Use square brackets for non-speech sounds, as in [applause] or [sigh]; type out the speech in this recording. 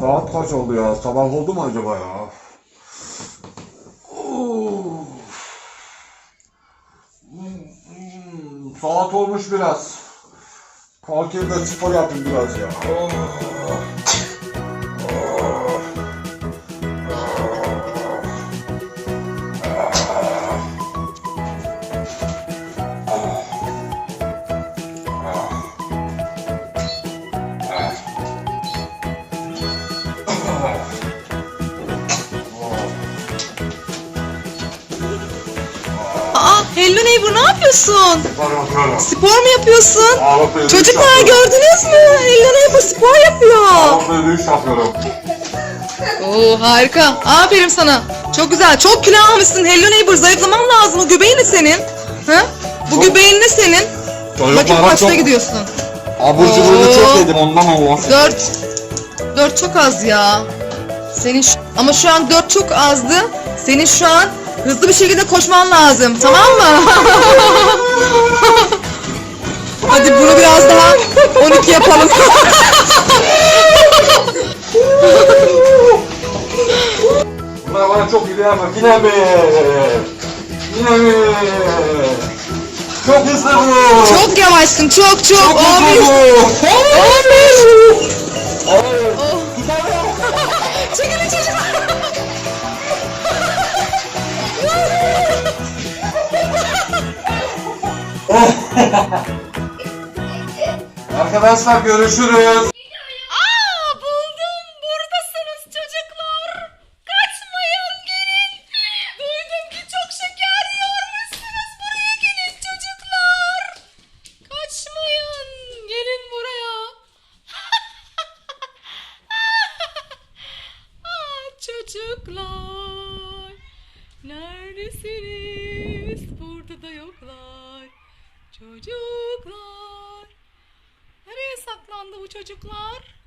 Saat kaç oldu ya? Sabah oldu mu acaba ya? Saat olmuş biraz. Kalkayım da spor yapayım biraz ya. Oh. Hello Neighbor ne yapıyorsun? Spor yapıyorum. Spor mu yapıyorsun? Yürüyüş Çocuklar gördünüz mü? Hello Neighbor spor yapıyor. Yapıyorum. Oo harika. Aferin sana. Çok güzel. Çok kilo almışsın Hello Neighbor. Zayıflaman lazım. O göbeğin ne senin? Ha? Bu Çok- göbeğin ne senin? Çocuklara kaçta çok- gidiyorsun? Abur cuburunu çok yedim ondan Allah. Dört. Dört çok az ya. Senin şu- ama şu an dört çok azdı. Senin şu an Hızlı bir şekilde koşman lazım. Tamam mı? [laughs] Hadi bunu biraz daha 12 yapalım. Bunlar bana çok gidiyor ama yine mi? Yine mi? Çok hızlı bu. Çok yavaşsın. Çok çok. Çok hızlı bu. 11. Arkadaşlar görüşürüz. Aa buldum. Buradasınız çocuklar. Kaçmayın gelin. Duydum ki çok şeker yiyormuşsunuz. Buraya gelin çocuklar. Kaçmayın. Gelin buraya. [laughs] Aa, çocuklar. Neredesiniz? Çocuklar.